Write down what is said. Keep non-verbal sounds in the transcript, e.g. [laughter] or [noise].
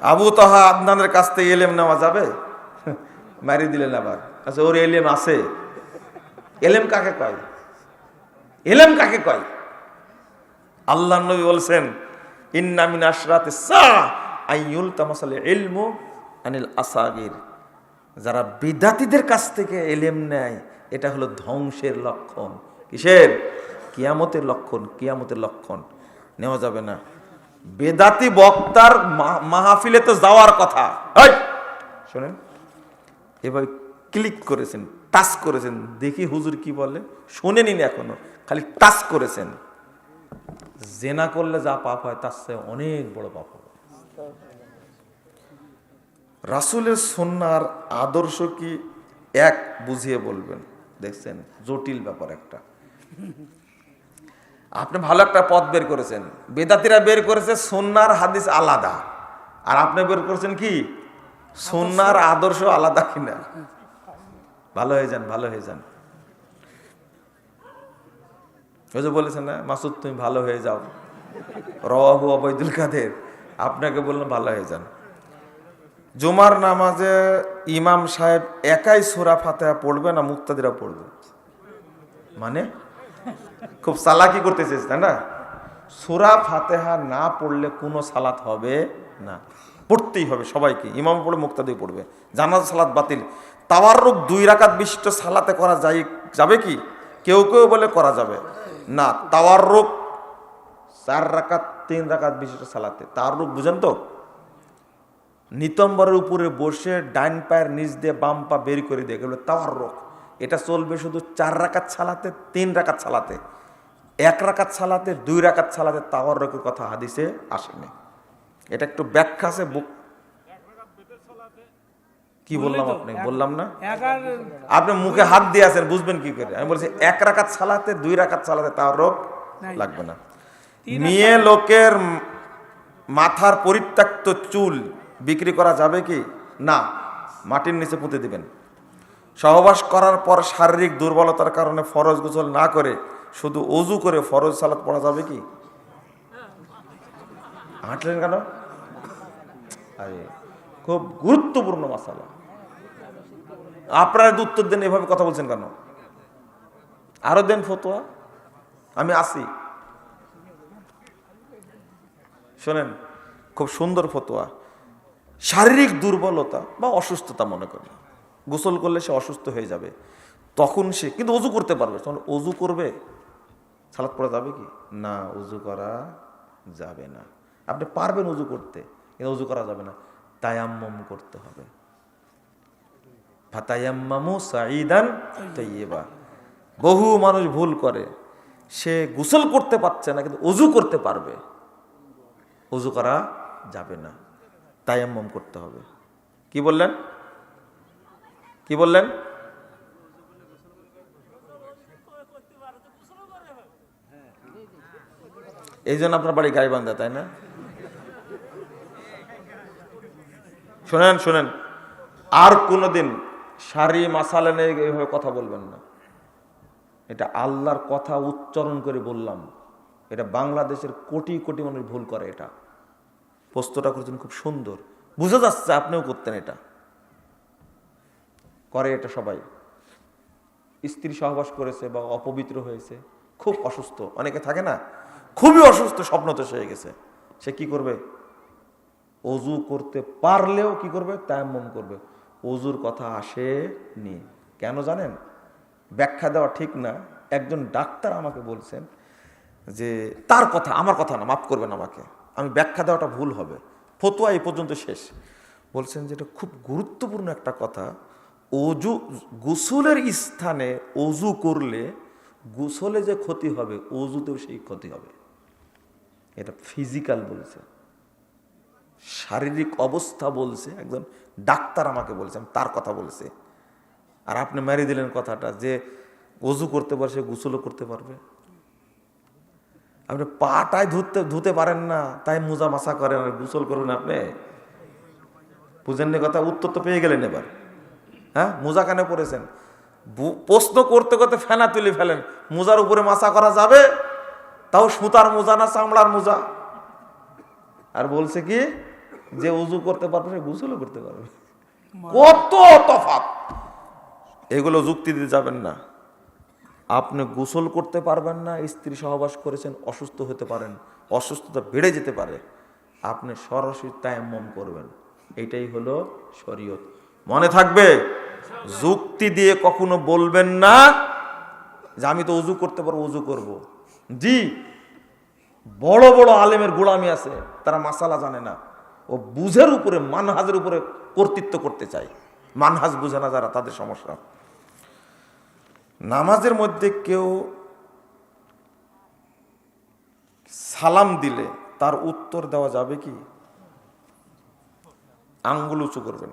আবু তাহা আদনানের কাছ থেকে এলেম নেওয়া যাবে? [laughs] মারি দিলেন আবার। আচ্ছা ওর এলেম আছে। এলেম কাকে কয়? এলেম কাকে কয়? আল্লাহ নবী বলছেন ইন্নামিন আশরাত আইয়ুল তামাসাল ইলমু আনিল আসাগির। যারা বিদাতিদের কাছ থেকে এলেম নেয়, এটা হলো ধ্বংসের লক্ষণ। কিসের? কিয়ামতের লক্ষণ কিয়ামতের লক্ষণ। নেওয়া যাবে না। বেদাতি বক্তার মাহফিলে তো যাওয়ার কথা। শোনেন এবার ক্লিক করেছেন টাচ করেছেন দেখি হুজুর কি বলে। শোনেনি এখনও খালি টাচ করেছেন। জেনা করলে যা পাপ হয় তার চেয়ে অনেক বড় পাপ হবে। রাসুলের সন্ন্যার আদর্শ কি? এক বুঝিয়ে বলবেন। দেখছেন জটিল ব্যাপার একটা। আপনি ভালো একটা পথ বের করেছেন। বেদাতিরা বের করেছে সন্ন্যার হাদিস আলাদা। আর আপনি বের করেছেন কি? সন্ন্যার আদর্শ। আলাদা কিনা? ভালো হয়ে যান ভালো হয়ে যান। ওই যে বলেছেন না মাসুদ তুমি ভালো হয়ে যাও। রবাবু অবৈদুল কাদের। আপনাকে বললাম ভালো হয়ে যান। জুমার নামাজে ইমাম সাহেব একাই সুরা ফাতেহা পড়বে না মুক্তাদিরা পড়বে? মানে খুব সালাকি করতেছে তাই না? সুরা ফাতেহা না পড়লে কোনো সালাত হবে না। পড়তেই হবে সবাইকে, ইমাম পড়ে মুক্তাদি পড়বে। জানাজ সালাত বাতিল। তাওয়ার তাওয়ারুক দুই রাকাত বিশিষ্ট সালাতে করা যায়, যাবে কি? কেউ কেউ বলে করা যাবে। না তাওয়ার তাওয়ারুক চার রাকাত, তিন রাকাত বিশিষ্ট সালাতে। তার তাওয়ারুক বুঝেন তো? নিতম্বরের উপরে বসে ডাইন পায়ের নিচ দিয়ে বাম পা বের করে দিয়ে গেল তাওয়ার রোগ এটা চলবে শুধু চার রাকাত ছালাতে তিন রাকাত ছালাতে এক রাকাত ছালাতে দুই রাকাত ছালাতে তাওয়ার রোগের কথা হাদিসে আসেনি। এটা একটু ব্যাখ্যা আছে বুক কি বললাম আপনি? বললাম না? আপনি মুখে হাত দিয়ে আছেন বুঝবেন কি করে? আমি বলছি এক রাকাত ছালাতে দুই রাকাত ছালাতে তাওয়ার রোগ লাগবে না। মেয়ে লোকের মাথার পরিত্যক্ত চুল বিক্রি করা যাবে কি? না। মাটির নিচে পুঁতে দিবেন। সহবাস করার পর শারীরিক দুর্বলতার কারণে ফরজ গোসল না করে শুধু অজু করে ফরজ সালাত পড়া যাবে কি? হাঁটলেন কেন? আরে, খুব গুরুত্বপূর্ণ মাসালা। আপনারা উত্তর দেন, এভাবে কথা বলছেন কেন? আরও দেন ফতোয়া। আমি আসি। শোনেন, খুব সুন্দর ফতোয়া। শারীরিক দুর্বলতা বা অসুস্থতা মনে করি গোসল করলে সে অসুস্থ হয়ে যাবে। তখন সে, কিন্তু অজু করতে পারবে। তখন অজু করবে? সালাদ পড়া যাবে কি? না, অজু করা যাবে না। আপনি পারবেন অজু করতে, কিন্তু অজু করা যাবে না। তায়াম্মম করতে হবে। ফাতায়াম্মামু সাইদান তৈবা বহু মানুষ ভুল করে। সে গোসল করতে পারছে না, কিন্তু অজু করতে পারবে। অজু করা যাবে না। তায়াম্মম করতে হবে। কি বললেন? কি বললেন? এই জন্য আপনার বাড়ি গাইবান্ধা, তাই না? শোনেন শোনেন। আর কোনোদিন সারি মাসালে নিয়ে এইভাবে কথা বলবেন না। এটা আল্লাহর কথা উচ্চারণ করে বললাম। এটা বাংলাদেশের কোটি কোটি মানুষ ভুল করে এটা। পোস্তটা করছেন খুব সুন্দর। বুঝে যাচ্ছে আপনিও করতেন এটা। করে এটা সবাই। স্ত্রী সহবাস করেছে বা অপবিত্র হয়েছে, খুব অসুস্থ, অনেকে থাকে না, খুবই অসুস্থ স্বপ্ন তো হয়ে গেছে। সে কি করবে? অজু করতে পারলেও কি করবে? তায়াম্মম করবে। অজুর কথা আসেনি। কেন জানেন? ব্যাখ্যা দেওয়া ঠিক না। একজন ডাক্তার আমাকে বলছেন যে, তার কথা, আমার কথা না, মাফ করবেন আমাকে। আমি ব্যাখ্যা দেওয়াটা ভুল হবে। ফতোয়া এই পর্যন্ত শেষ। বলছেন যে, এটা খুব গুরুত্বপূর্ণ একটা কথা। অজু গোসলের স্থানে অজু করলে গোসলে যে ক্ষতি হবে অজুতেও সেই ক্ষতি হবে। এটা ফিজিক্যাল বলছে। শারীরিক অবস্থা বলছে। একজন ডাক্তার আমাকে বলছে তার কথা বলছে। আর আপনি মেরে দিলেন কথাটা, যে অজু করতে পারে সে গোসলও করতে পারবে। আপনি পাটায় ধুতে ধুতে পারেন না, তাই মোজা মাসা করেন আর গোসল করবেন আপনি। বুঝেননি কথা? উত্তর তো পেয়ে গেলেন এবার। হ্যাঁ? মোজা কানে পড়েছেন? বু- প্রশ্ন করতে করতে ফেনা তুলে ফেলেন। মোজার উপরে মাসা করা যাবে? তাও সুতার মোজা না চামড়ার মোজা? আর বলছে কি, যে উজু করতে পারবে সে গুসলও করতে পারবে। কত তফাৎ! এগুলো যুক্তি দিতে যাবেন না। আপনি গোসল করতে পারবেন না, স্ত্রী সহবাস করেছেন, অসুস্থ হতে পারেন, অসুস্থতা বেড়ে যেতে পারে। আপনি সরাসরি তায়াম্মম করবেন। এটাই হলো শরীয়ত। মনে থাকবে? যুক্তি দিয়ে কখনো বলবেন না যে আমি তো উজু করতে পারব, উজু করব। জি, বড় বড় আলেমের গোলামি আছে, তারা মাসালা জানে না। ও বুঝের উপরে, মানহাজের উপরে কর্তৃত্ব করতে চায়। মানহাজ বুঝে না যারা, তাদের সমস্যা। নামাজের মধ্যে কেউ সালাম দিলে তার উত্তর দেওয়া যাবে কি? আঙ্গুল উঁচু করবেন।